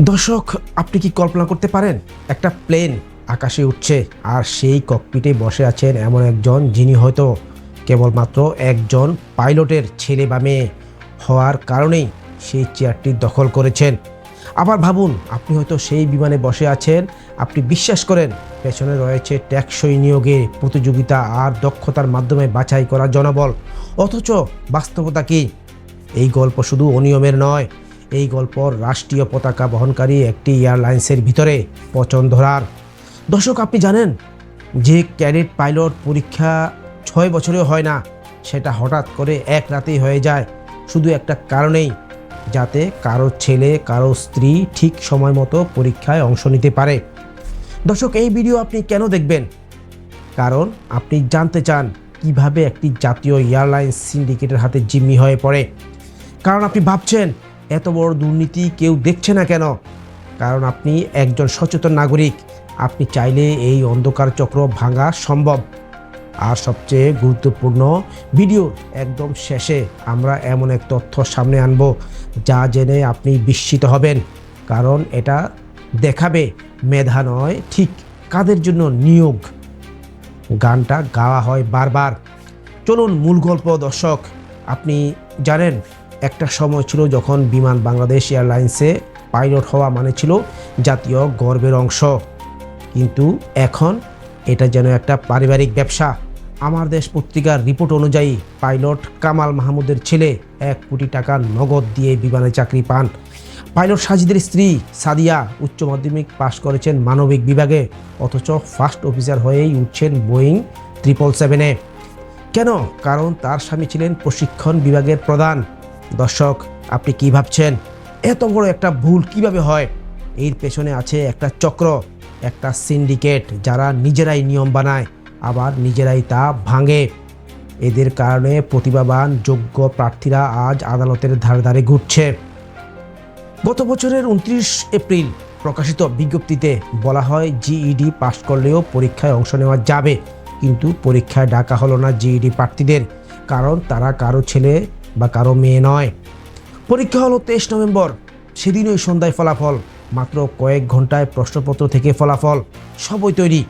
দর্শক, আপনি কি কল্পনা করতে পারেন? একটা প্লেন আকাশে উঠছে আর সেই ককপিটে বসে আছেন এমন একজন যিনি হয়তো কেবলমাত্র একজন পাইলটের ছেলে বা মেয়ে হওয়ার কারণেই সেই চেয়ারটি দখল করেছেন। আবার ভাবুন, আপনি হয়তো সেই বিমানে বসে আছেন, আপনি বিশ্বাস করেন, পেছনে রয়েছে ট্যাক্সই নিয়োগে প্রতিযোগিতা আর দক্ষতার মাধ্যমে বাছাই করা জনবল। অথচ বাস্তবতা কি? এই গল্প শুধু অনিয়মের নয় এই গল্প রাষ্ট্রীয় পতাকা বহনকারী একটি এয়ারলাইন্সের ভিতরে পচন ধরার। দর্শক, আপনি জানেন যে ক্যাডেট পাইলট পরীক্ষা ছয় বছরেও হয় না, সেটা হঠাৎ করে এক রাতেই হয়ে যায়। শুধু একটা কারণেই, যাতে কারও ছেলে, কারও স্ত্রী ঠিক সময় মতো পরীক্ষায় অংশ নিতে পারে। দর্শক, এই ভিডিও আপনি কেন দেখবেন? কারণ আপনি জানতে চান কীভাবে একটি জাতীয় এয়ারলাইন্স সিন্ডিকেটের হাতে জিম্মি হয়ে পড়ে। কারণ আপনি ভাবছেন এত বড় দুর্নীতি কেউ দেখছে না কেন? কারণ আপনি একজন সচেতন নাগরিক। আপনি চাইলে এই অন্ধকার চক্র ভাঙা সম্ভব। আর সবচেয়ে গুরুত্বপূর্ণ ভিডিওর একদম শেষে আমরা এমন এক তথ্য সামনে আনব, যা জেনে আপনি বিস্মিত হবেন। কারণ এটা দেখাবে, মেধা নয়, ঠিক কাদের জন্য নিয়োগ? গানটা গাওয়া হয় বারবার। চলুন মূল গল্প, দর্শক। আপনি জানেন একটা সময় ছিল যখন বিমান বাংলাদেশ এয়ারলাইন্সে পাইলট হওয়া মানে ছিল জাতীয় গর্বের অংশ। কিন্তু এখন এটা যেন একটা পারিবারিক ব্যবসা। আমার দেশ পত্রিকার রিপোর্ট অনুযায়ী পাইলট কামাল মাহমুদের ছেলে এক কোটি টাকা নগদ দিয়ে বিমানে চাকরি পান। পাইলট সাজিদের স্ত্রী সাদিয়া উচ্চ মাধ্যমিক পাশ করেছেন মানবিক বিভাগে, অথচ ফার্স্ট অফিসার হয়েই উঠছেন বোয়িং ট্রিপল সেভেনে। কেন? কারণ তার স্বামী ছিলেন প্রশিক্ষণ বিভাগের প্রধান। দর্শক, আপনি কি ভাবছেন? এত বড় একটা ভুল কীভাবে হয়? এর পেছনে আছে একটা চক্র, একটা সিন্ডিকেট যারা নিজেরাই নিয়ম বানায়, আবার নিজেরাই তা ভাঙে। এদের কারণে প্রতিভাবান, যোগ্য প্রার্থীরা আজ আদালতের ধারে ধারে ঘুরছে। গত বছরের উনত্রিশ এপ্রিল প্রকাশিত বিজ্ঞপ্তিতে বলা হয়, জিইডি পাশ করলেও পরীক্ষায় অংশ নেওয়া যাবে। কিন্তু পরীক্ষায় ডাকা হলো না জিইডি প্রার্থীদের, কারণ তারা কারও ছেলে বা কারও মেয়ে নয়। পরীক্ষা হলো তেইশ নভেম্বর। সেদিনই সন্ধ্যায় ফলাফল। মাত্র কয়েক ঘন্টায় প্রশ্নপত্র থেকে ফলাফল। সবই তৈরি।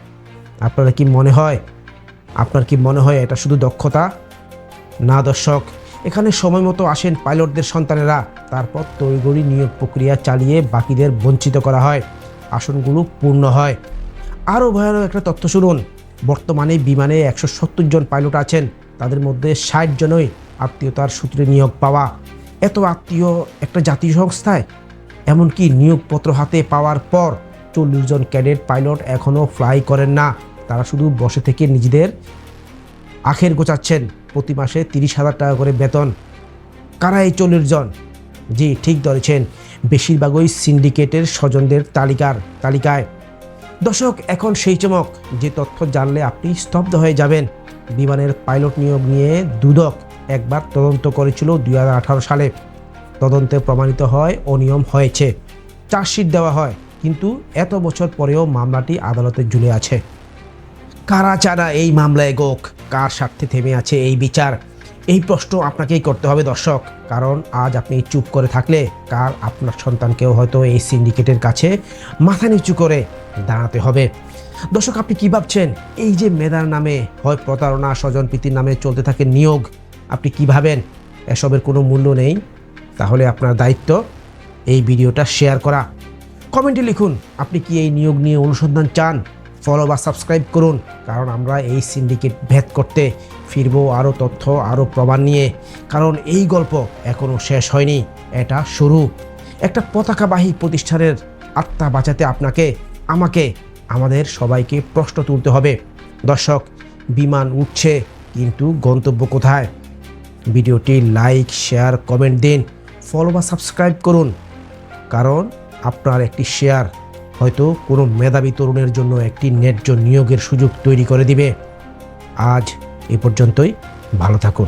আপনারা কি মনে হয়? আপনার কি মনে হয় এটা শুধু দক্ষতা? না দর্শক, এখানে সময় মতো আসেন পাইলটদের সন্তানেরা। তারপর তৈরি নিয়োগ প্রক্রিয়া চালিয়ে বাকিদের বঞ্চিত করা হয়। আসনগুলো পূর্ণ হয়। আরও ভয়ানক একটা তথ্য শুনুন। বর্তমানে বিমানে একশো সত্তর জন পাইলট আছেন। তাদের মধ্যে ষাট জনই আত্মীয়তার সূত্রে নিয়োগ পাওয়া। এত আত্মীয় একটা জাতীয় সংস্থায় এমনকি নিয়োগপত্র হাতে পাওয়ার পর চল্লিশ জন ক্যাডেট পাইলট এখনও ফ্লাই করেন না। তারা শুধু বসে থেকে নিজেদের আখের গোছাচ্ছেন। প্রতি মাসে তিরিশ হাজার টাকা করে বেতন। কারা এই চল্লিশ জন? জি, ঠিক ধরেছেন। বেশিরভাগই সিন্ডিকেটের স্বজনদের তালিকার তালিকায়। দর্শক, এখন সেই চমক। যে তথ্য জানলে আপনি স্তব্ধ হয়ে যাবেন। বিমানের পাইলট নিয়োগ নিয়ে দুদক। একবার তদন্ত করেছিল দুই হাজার আঠারো সালে। তদন্তে প্রমাণিত হয় অনিয়ম হয়েছে। চার্জশিট দেওয়া হয়, কিন্তু এত বছর পরেও মামলাটি আদালতে ঝুলে আছে। কারা চারা এই মামলায় গোক? কার স্বার্থে থেমে আছে এই বিচার? এই প্রশ্ন আপনাকেই করতে হবে দর্শক, কারণ আজ আপনি চুপ করে থাকলে কার আপনার সন্তানকেও হয়তো এই সিন্ডিকেটের কাছে মাথা নিচু করে দাঁড়াতে হবে। দর্শক, আপনি কি ভাবছেন? এই যে মেধার নামে হয় প্রতারণা স্বজনপ্রীতির নামে চলতে থাকে নিয়োগ আপনি কি ভাবেন? এসবের কোনো মূল্য নেই। তাহলে আপনার দায়িত্ব এই ভিডিওটা শেয়ার করা। কমেন্টে লিখুন, আপনি কি এই নিয়োগ নিয়ে অনুসন্ধান চান? ফলো বা সাবস্ক্রাইব করুন, কারণ আমরা এই সিন্ডিকেট ভেদ করতে ফিরব আরও তথ্য আরও প্রমাণ নিয়ে। কারণ এই গল্প এখনও শেষ হয়নি, এটা শুরু। একটা পতাকাবাহী প্রতিষ্ঠানের আত্মা বাঁচাতে আপনাকে, আমাকে, আমাদের সবাইকে প্রশ্ন তুলতে হবে। দর্শক, বিমান উঠছে, কিন্তু গন্তব্য কোথায়? ভিডিওটি লাইক, শেয়ার, কমেন্ট দিন। ফলো বা সাবস্ক্রাইব করুন। কারণ আপনার একটি শেয়ার হয়তো কোনো মেধাবী তরুণের জন্য একটি ন্যায্য নিয়োগের সুযোগ তৈরি করে দিবে। আজ এ পর্যন্তই। ভালো থাকুন।